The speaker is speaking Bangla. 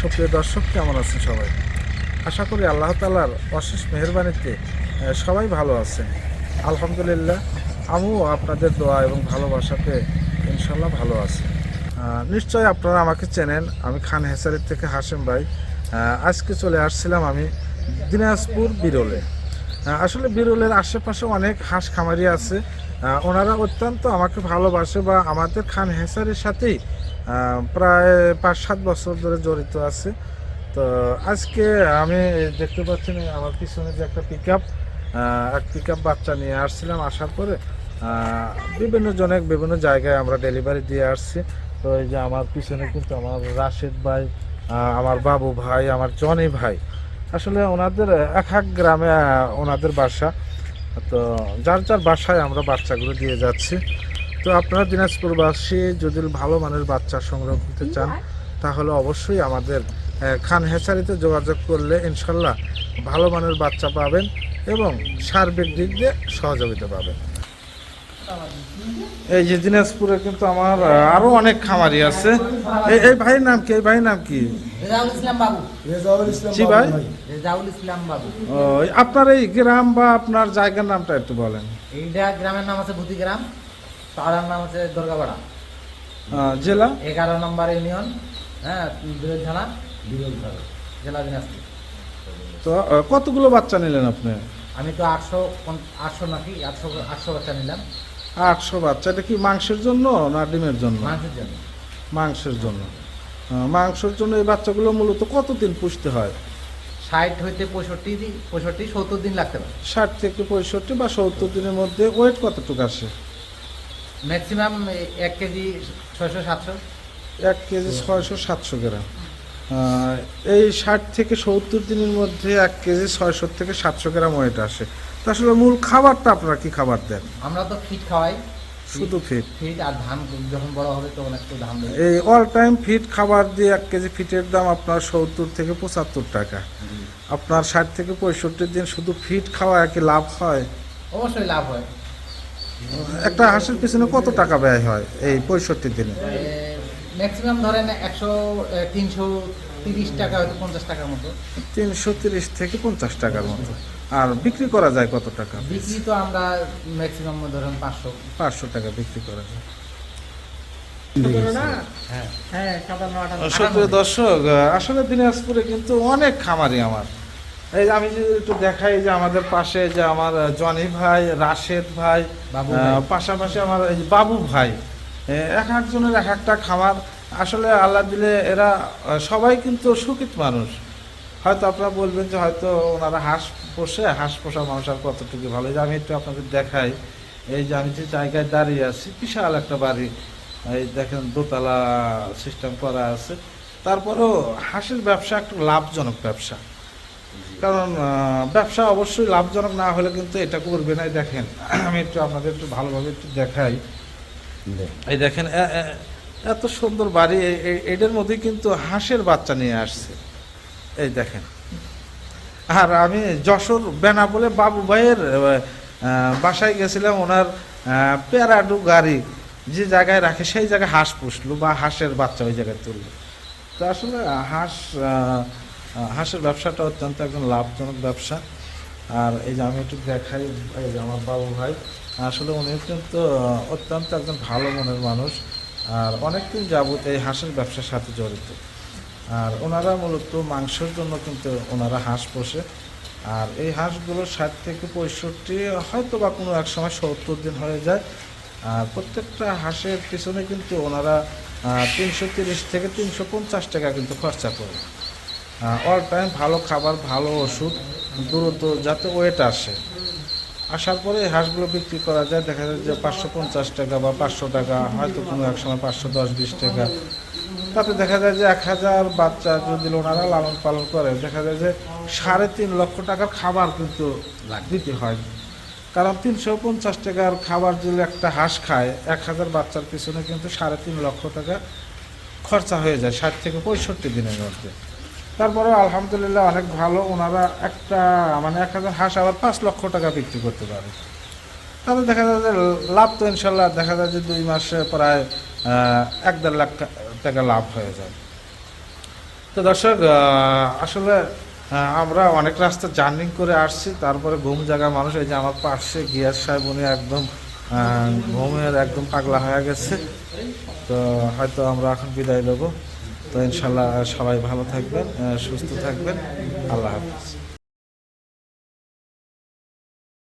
সুপ্রিয় দর্শক কেমন আছেন সবাই? আশা করি আল্লাহ তালার অশেষ মেহরবানিতে সবাই ভালো আছেন। আলহামদুলিল্লাহ আমিও আপনাদের দোয়া এবং ভালোবাসাতে ইনশাল্লাহ ভালো আছি। আহ, নিশ্চয়ই আপনারা আমাকে চেনেন আমি খান হেসারির থেকে হাসেম ভাই। আজকে চলে আসছিলাম আমি দিনাজপুর বিরলে। আসলে বিরলের আশেপাশে অনেক হাঁস খামারি আছে। ওনারা অত্যন্ত আমাকে ভালোবাসে বা আমাদের খান হেসারির সাথেই প্রায় পাঁচ সাত বছর ধরে জড়িত আছে। তো আজকে আমি দেখতে পাচ্ছি আমার পিছনে যে একটা পিক আপ এক পিক আপ বাচ্চা নিয়ে আসছিলাম আসার পরে বিভিন্ন জনে বিভিন্ন জায়গায় আমরা ডেলিভারি দিয়ে আসছি। তো এই যে আমার পিছনে কিন্তু আমার রাশেদ ভাই আমার বাবু ভাই, আমার জনি ভাই। আসলে ওনাদের এক এক গ্রামে ওনাদের বাসা। তো যার যার বাসায় আমরা বাচ্চাগুলো দিয়ে যাচ্ছি। তো আপনারা দিনাজপুরবাসী যদি ভালো মানের বাচ্চা সংগ্রহ করতে চান তাহলে অবশ্যই আমাদের খান হেচারিতে যোগাযোগ করলে ইনশাল্লাহ ভালো মানের বাচ্চা পাবেন এবং সার্বিক দিক দিয়ে সহযোগিতা পাবেন। এই যে দিনাজপুরে কিন্তু আমার আরও অনেক খামারি আছে। এই ভাইয়ের নাম কি? এই ভাইয়ের নাম কি? রেজাউল ইসলাম বাবু। রেজাউল ইসলাম জি বাবু ভাই। রেজাউল ইসলাম বাবু। ও, আপনার এই গ্রাম বা আপনার জায়গার নামটা একটু বলেন। এইটা গ্রামের নাম আছে ভূতি গ্রাম পাড়ার নাম আছে দুর্গাপাড়া। জেলা? এগারো নম্বর ইউনিয়ন হ্যাঁ বিরোধ থানা বিরোধ থানা জেলা দিনাজপুর। তো কতগুলো বাচ্চা নিলেন আপনি? আমি তো আটশো আটশো নাকি আটশো আটশো বাচ্চা নিলাম। আটশো বাচ্চা এটা কি মাংসের জন্য না ডিমের জন্য? মাংসের জন্য। মাংসের জন্য। মাংসের জন্য এই বাচ্চাগুলো মূলত কতদিন পুষতে হয়? ষাট হইতে পঁয়ষট্টি দিন পঁয়ষট্টি সত্তর দিন লাগতে পারে। ষাট থেকে পঁয়ষট্টি বা সত্তর দিনের মধ্যে ওয়েট কতটুকু আসে? ম্যাক্সিমাম এক কেজি ছয়শো সাতশো? এক কেজি ছয়শো সাতশো গ্রাম। এই ষাট থেকে সত্তর দিনের মধ্যে এক কেজি ছয়শো থেকে সাতশো গ্রাম ওয়েট আসে। তো আসলে মূল খাবারটা আপনারা কি খাবার দেন? আমরা তো ফিট খাওয়াই। শুধু ফিট? ফিট আর ধান যখন বড় হবে তখন একটু ধান এই অল টাইম ফিট খাবার দিয়ে এক কেজি ফিটের দাম আপনার সত্তর থেকে পঁচাত্তর টাকা। আপনার ষাট থেকে পঁয়ষট্টি দিন শুধু ফিট খাওয়া কি লাভ হয়? অবশ্যই লাভ হয়। একটা হাঁসের পিছনে কত টাকা ব্যয় হয় এই পঁয়ষট্টি দিনে? ম্যাক্সিমাম ধরেন একশো তিনশো তিরিশ টাকা হয়তো পঞ্চাশ টাকার মতো। তিনশো তিরিশ থেকে পঞ্চাশ টাকার মতো। আর বিক্রি করা যায় কত টাকা? বিক্রি তো আমরা ম্যাক্সিমাম ধরেন পাঁচশো। পাঁচশো টাকা বিক্রি করা যায়। হ্যাঁ। হ্যাঁ দর্শক আসলে দিনাজপুরে কিন্তু অনেক খামারি আমার। এই যে আমি যদি একটু দেখাই যে আমাদের পাশে যে আমার জনি ভাই রাশেদ ভাই। পাশাপাশি আমার এই বাবু ভাই এক একজনের এক একটা খামার। আসলে আল্লাহ দিলে এরা সবাই কিন্তু সুখিত মানুষ। হয়তো আপনারা বলবেন যে হয়তো ওনারা হাঁস পোষে হাঁস পোষা মানুষ আর কতটুকু ভালো? এই যে আমি একটু আপনাদের দেখাই। এই যে আমি যে জায়গায় দাঁড়িয়ে আছি বিশাল একটা বাড়ি। এই দেখেন দোতলা সিস্টেম করা আছে। তারপরেও হাঁসের ব্যবসা একটু লাভজনক ব্যবসা। কারণ ব্যবসা অবশ্যই লাভজনক না হলে কিন্তু এটা করবে না। দেখেন, আমি একটু আপনাদের একটু ভালোভাবে একটু দেখাই। এই দেখেন এত সুন্দর বাড়ি এটার মধ্যে কিন্তু হাঁসের বাচ্চা নিয়ে আসছে। এই দেখেন। আর আমি যশোর বেনা বলে বাবু ভাইয়ের বাসায় গেছিলাম, ওনার প্যারাডু গাড়ি। যে জায়গায় রাখে, সেই জায়গায় হাঁস পুষলো বা হাঁসের বাচ্চা ওই জায়গায় তুললো। তো আসলে হাঁস হাঁসের ব্যবসাটা অত্যন্ত একজন লাভজনক ব্যবসা। আর এই যে আমি একটু দেখাই, এই যে আমার বাবু ভাই, আসলে উনি কিন্তু অত্যন্ত একজন ভালো মনের মানুষ। আর অনেকদিন যাবত এই হাঁসের ব্যবসার সাথে জড়িত। আর ওনারা মূলত মাংসের জন্য কিন্তু ওনারা হাঁস পোষে। আর এই হাঁসগুলো ষাট থেকে পঁয়ষট্টি হয়তো বা কোনো এক সময় সত্তর দিন হয়ে যায়। আর প্রত্যেকটা হাঁসের পিছনে কিন্তু ওনারা তিনশো তিরিশ থেকে তিনশো পঞ্চাশ টাকা কিন্তু খরচা করে। অল টাইম ভালো খাবার ভালো ওষুধ দ্রুত যাতে ওয়েট আসে। আসার পরে এই হাঁসগুলো বিক্রি করা যায় দেখা যায় যে পাঁচশো পঞ্চাশ টাকা বা পাঁচশো টাকা হয়তো কোনো এক সময় পাঁচশো দশ বিশ টাকা। তাতে দেখা যায় যে এক হাজার বাচ্চা যদি ওনারা লালন পালন করে দেখা যায় যে সাড়ে তিন লক্ষ টাকার খাবার কিন্তু দিতে হয়। কারণ তিনশো পঞ্চাশ টাকার খাবার যদি একটা হাঁস খায় এক হাজার বাচ্চার পিছনে কিন্তু সাড়ে তিন লক্ষ টাকা খরচা হয়ে যায় ষাট থেকে পঁয়ষট্টি দিনের মধ্যে। তারপরে আলহামদুলিল্লাহ অনেক ভালো। ওনারা একটা মানে এক হাজার হাঁস আবার পাঁচ লক্ষ টাকা বিক্রি করতে পারে। তাহলে দেখা যায় যে লাভ তো ইনশাল্লাহ, দেখা যায় যে দুই মাসে প্রায় এক দেড় লাখ টাকা লাভ হয়ে যায়। তো দর্শক আসলে আমরা অনেক রাস্তা জার্নি করে আসছি, তারপরে ঘুম জায়গা মানুষ, এই যে আমার পাশে গিয়াস সাহেব, উনি একদম ঘুমের একদম পাগলা হয়ে গেছে। তো হয়তো আমরা এখন বিদায় দেবো তো ইনশাল্লাহ সবাই ভালো থাকবেন সুস্থ থাকবেন। আল্লাহ হাফিজ।